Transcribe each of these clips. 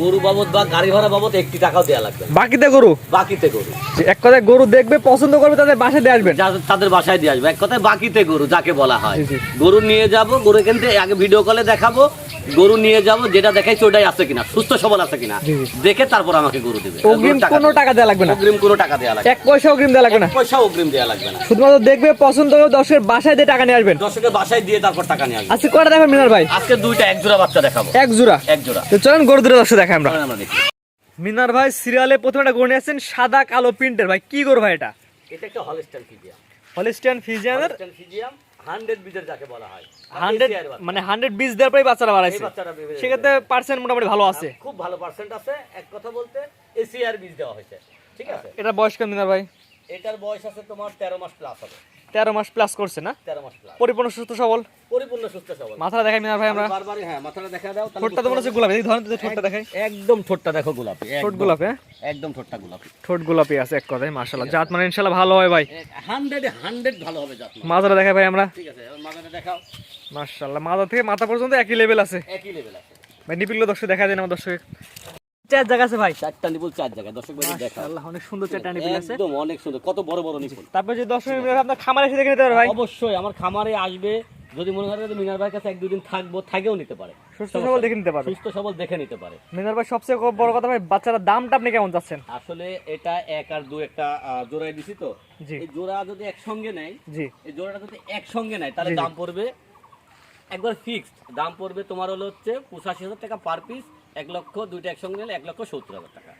গরু বাবদ বা গাড়ি ভাড়া বাবদ একটি টাকাও দেওয়া লাগবে বাকিতে গরু? বাকিতে গরু। এক কথায় গরু দেখবে পছন্দ করবে তাদের বাসায় দিয়ে আসবেন। তাদের বাসায় দিয়ে আসবে। এক কথায় বাকিতে গরু যাকে বলা হয়। গরু নিয়ে যাব গরু কিন্তু আগে ভিডিও কলে দেখাবো। গরু নিয়ে যাব যেটা দেখাইছে ওটাই আছে কিনা সুস্থ সবল আছে কিনা। দেখে তারপর আমাকে গরু দেবে। অগ্রিম কোনো টাকা দেওয়া লাগবে না? অগ্রিম কোনো টাকা দেওয়া লাগবে এক পয়সা অগ্রিম দেওয়া লাগবে না? পয়সা অগ্রিম দেওয়া লাগবে না। শুধুমাত্র দেখবে পছন্দ করে দর্শকের বাসায় দিয়ে টাকা নিয়ে আসবেন। দর্শকের বাসায় দিয়ে তারপর টাকা নিয়ে আসবে আজকে কটা দেখবেন মিনার ভাই? আজকে দুইটা এক জোড়া বাচ্চা দেখাবো। এক জোড়া? এক জোড়া। তো চলেন গরু দূরে দর্শক দেখাই আমরা। মিনার ভাই সিরিয়ালে প্রথমে একটা গরু নিয়ে আসছেন সাদা কালো প্রিন্টের। ভাই কি গরু ভাই এটা? এটা একটা হলস্টাইন ফিজিয়াম। হলিস্টিয়ান হলস্টাইন ফিজিয়াম 100 বিজের যাকে বলা হয়। হান্ড্রেড। মানে হান্ড্রেড বিশ দেওয়ার পরে বাচ্চারা বাড়াইছে। সেক্ষেত্রে পার্সেন্ট মোটামুটি ভালো আছে। খুব ভালো পার্সেন্ট আছে। এক কথা বলতে এসিআর বীজ দেওয়া হয়েছে। ঠিক আছে? এটা বয়স কেমন ভাই? এটার বয়স আছে তোমার তেরো মাস প্লাস হবে। তেরো মাস প্লাস করছে না? তেরো মাস প্লাস পরিপূর্ণ সুস্থ সবল? পরিপূর্ণ সুস্থ সবল। মাথাটা দেখাই মিনার ভাই আমরা। বারবারই হ্যাঁ মাথাটা দেখা দাও ঠোঁটটা তো মনে হচ্ছে গোলাপি। এই ধরেন তো ঠোঁটটা দেখাই। একদম ঠোঁটটা দেখো গোলাপি ঠোঁট গোলাপি হ্যাঁ? একদম ঠোঁটটা গোলাপি। ঠোঁট গোলাপি আছে এক কথায় মার্শাল্লাহ জাত মানে ইনশাল্লাহ ভালো হয় ভাই। হান্ড্রেড হান্ড্রেড ভালো হবে জাত মাথাটা দেখাই ভাই আমরা। ঠিক আছে মাথাটা দেখাও। মার্শাল্লাহ মাথা থেকে মাথা পর্যন্ত একই লেভেল আছে। একই লেভেল আছে। ভাই নিপিগুলো দর্শক দেখা দেন আমার দর্শক চার জায়গা আছে ভাই। চারটা নিপুল চার জায়গায় দর্শক ভাই অনেক সুন্দর চারটা নিপিল আছে একদম অনেক সুন্দর কত বড় বড় নিপুল তারপর যে দর্শক আপনার খামারে এসে দেখে নিতে পারে ভাই। অবশ্যই আমার খামারে আসবে যদি মনে করেন মিনার ভাইয়ের কাছে এক দুদিন থাকব থাকেও নিতে পারে। সুস্থ সবল দেখে নিতে পারবে। সুস্থ সবল দেখে নিতে পারে। মিনার ভাই সবচেয়ে বড় কথা ভাই বাচ্চারা দামটা আপনি কেমন যাচ্ছেন আসলে এটা এক আর দু একটা জোড়ায় দিছি তো। এই জোড়া যদি একসঙ্গে নেয় জি। এই জোড়াটা যদি একসঙ্গে নেয় তাহলে। দাম পড়বে একবার ফিক্সড দাম পড়বে তোমার হলো হচ্ছে পঁচাশি হাজার টাকা পার পিস এক লক্ষ দুইটা একসঙ্গে নিলে এক লক্ষ সত্তর হাজার টাকা।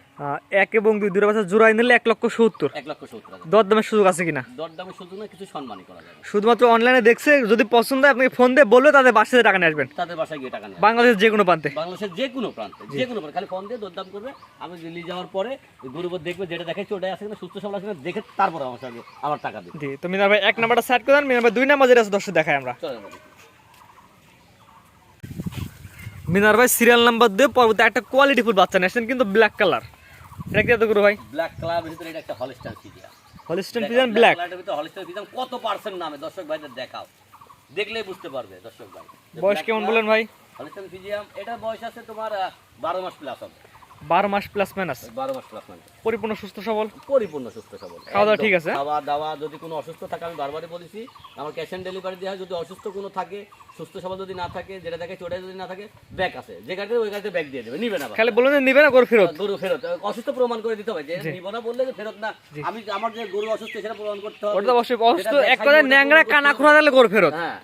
এক এবং দুই দুটো বাচ্চা জোড়াই নিলে এক লক্ষ সত্তর। এক লক্ষ সত্তর হাজার দর সুযোগ আছে কিনা? দর দামে শুধু না কিছু সম্মানই করা যাবে শুধুমাত্র অনলাইনে দেখছে যদি পছন্দ হয় আপনাকে ফোন দিয়ে তাদের বাসাতে টাকা নিয়ে আসবেন। তাদের বাসায় গিয়ে টাকা নেয় বাংলাদেশের যে কোনো প্রান্তে। বাংলাদেশের যে কোনো প্রান্তে যে কোনো প্রান্তে। খালি ফোন দিয়ে দরদাম করবে আমি দিল্লি যাওয়ার পরে গরুবর দেখবে যেটা দেখাচ্ছি ওটাই আছে কিনা সুস্থ সবল আছে কিনা দেখে তারপর আমার সঙ্গে আমার টাকা দেবে। তো মিনার ভাই এক নাম্বারটা সেট করে দেন মিনার ভাই দুই নাম্বার যেটা আছে দর্শক দেখাই আমরা চলো আমরা দেখি। মিনার ভাই সিরিয়াল নাম্বার দিয়ে পরবর্তী একটা কোয়ালিটি ফুল বাচ্চা নিয়েছেন কিন্তু ব্ল্যাক কালার এটা কি এত করো ভাই? ব্ল্যাক কালার ভিতরে এটা একটা হলিস্টার ফিজিয়া হলিস্টার পিজন ব্ল্যাক ভিতরে হলিস্টার ফিজিয়া কত পার্সেন্ট নামে? দর্শক ভাইদের দেখাও। দেখলেই বুঝতে পারবে দর্শক ভাই। বয়স কেমন বলেন ভাই? হলিস্টার ফিজিয়াম এটা বয়স আছে তোমার বারো মাস প্লাস হবে। বারো মাস প্লাস মাইনাস বারো মাস প্লাস মানে পরিপূর্ণ সুস্থ সবল? পরিপূর্ণ সুস্থ সবল। খাওয়া দাওয়া ঠিক আছে? খাওয়া দাওয়া যদি কোনো অসুস্থ থাকে আমি বারবারই বলেছি আমার ক্যাশ অন ডেলিভারি দেওয়া হয়। যদি অসুস্থ কোনো থাকে সুস্থ সবল যদি না থাকে যেটা দেখে চোটাই যদি না থাকে ব্যাগ আছে। যে গাড়িতে ওই গাড়িতে ব্যাগ দিয়ে দেবে। নিবে না খালি বলুন যে নিবে না গরু ফেরত? গরু ফেরত। অসুস্থ প্রমাণ করে দিতে হবে। যে নিব না বললে যে ফেরত না। আমি আমার যে গরু অসুস্থ সেটা প্রমাণ করতে হবে। ওটা অবশ্যই অসুস্থ এক কথায় ন্যাংরা কানা খোরা দিলে গরু ফেরত। হ্যাঁ।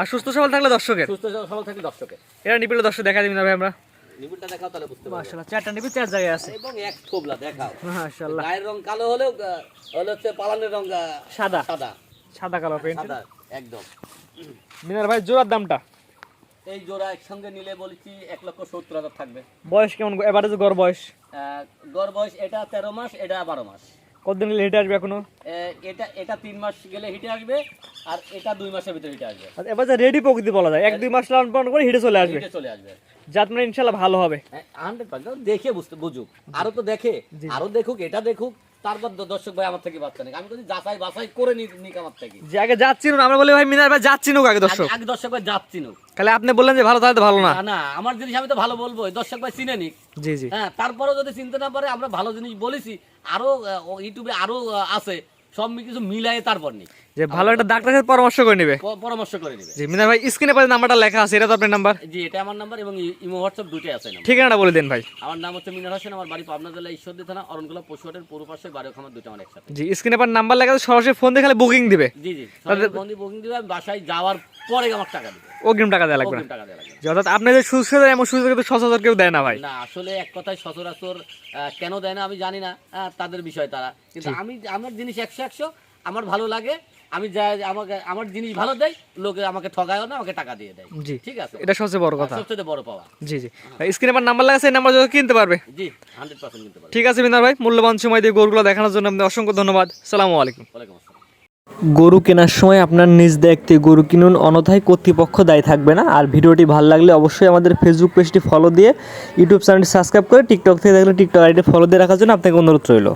আর সুস্থ সবল থাকলে দর্শকের? সুস্থ সবল থাকে দর্শকে এটা নিপিলে দর্শক দেখা দিবি না ভাই আমরা? নিবিড়টা দেখাও তাহলে বুঝতে পারবে। মাশাআল্লাহ চারটা নিপি চার জায়গায় আছে। এবং এক থোবলা দেখাও। মাশাআল্লাহ। গায়ের রং কালো হলেও আহ, হচ্ছে পালানের রং সাদা। সাদা। সাদা কালো পেন্ট সাদা একদম। মিনার ভাই জোড়ার দামটা? এই জোড়া একসঙ্গে নিলে বলেছি এক লক্ষ সত্তর হাজার থাকবে। বয়স কেমন? এবারে যে গড় বয়স? গড় বয়স এটা তেরো মাস এটা বারো মাস। কতদিন গেলে হেঁটে আসবে এখনও? এটা এটা তিন মাস গেলে হিটে আসবে আর এটা দুই মাসের ভিতরে হিটে আসবে। এবার রেডি প্রকৃতি বলা যায় এক দুই মাস লালন পালন করে হেঁটে চলে আসবে। হিটে চলে আসবে। জাত মানে ইনশাল্লাহ ভালো হবে। হান্ড্রেড পার্সেন্ট দেখে বুঝতে বুঝুক। আরও তো দেখে। আরও দেখুক এটা দেখুক তারপর দর্শক ভাই আমার থেকে বাচ্চা নেই আমি যদি যাচাই বাছাই করে নিক আমার থেকে। যে আগে যাচ্ছি আমরা বলি ভাই মিনার ভাই যাচ্ছি না আগে দর্শক। আগে দর্শক ভাই যাচ্ছি না তাহলে আপনি বললেন যে ভালো তাহলে ভালো না। না আমার জিনিস আমি তো ভালো বলব দর্শক ভাই চিনে নিক। জি জি। হ্যাঁ তারপরেও যদি চিনতে না পারে আমরা ভালো জিনিস বলেছি আরও ইউটিউবে আরও আছে সব কিছু মিলাই তারপর নি যে ভালো একটা ডাক্তারের সাথে পরামর্শ করে নেবে। পরামর্শ করে দিবে জি মিনার ভাই স্ক্রিনে পাশে নাম্বারটা লেখা আছে এটা তো আপনার নাম্বার। জি এটা আমার নাম্বার এবং ইমো হোয়াটসঅ্যাপ দুটোই আছে নাম্বার। ঠিকানাটা বলে দিন ভাই। আমার নাম হচ্ছে মিনার হোসেন আমার বাড়ি পাবনা জেলা ঈশ্বরদী থানা পশুহাটের পূর্ব পাশে খামার দুটো আমার একসাথে। জি স্ক্রিনে পার নাম্বার লেখা আছে সরাসরি ফোন দিয়ে খালি বুকিং দিবে। জি জি সবাই বন্দি বুকিং দিবে বাসায় যাওয়ার পরে আমার টাকা দিবে। অগ্রিম টাকা দেওয়া লাগবে টাকা দেওয়া লাগবে অর্থাৎ আপনি যে সুযোগ সুবিধা এমন সুযোগ কিন্তু সচরাচর কেউ দেয় না ভাই। না আসলে এক কথায় সচরাচর কেন দেয় না আমি জানি না তাদের বিষয় তারা। কিন্তু আমি আমার জিনিস একশো একশো আমার ভালো লাগে আমি যা আমাকে আমার জিনিস ভালো দেয় লোকে আমাকে ঠগায়ও না আমাকে টাকা দিয়ে দেয়। জি। ঠিক আছে? এটা সবচেয়ে বড় কথা। সবচেয়ে বড় পাওয়া। জি জি। স্ক্রিনে আমার নাম্বার লেখা আছে নাম্বার যদি কিনতে পারবে? জি হান্ড্রেড পার্সেন্ট কিনতে পারবে। ঠিক আছে মিনার ভাই মূল্যবান সময় দিয়ে গরুগুলো দেখানোর জন্য আপনাদের অসংখ্য ধন্যবাদ। সালামু আলাইকুম। ওয়ালাইকুম আসসালাম। গরু কেনার সময় আপনার নিজ দায়িত্বে গরু কিনুন অনথায় কর্তৃপক্ষ দায়ী থাকবে না। আর ভিডিওটি ভালো লাগলে অবশ্যই আমাদের ফেসবুক পেজটি ফলো দিয়ে ইউটিউব চ্যানেলটি সাবস্ক্রাইব করে টিকটক থেকে দেখলে টিকটক আইডি ফলো দিয়ে রাখার জন্য আপনাকে অনুরোধ রইল।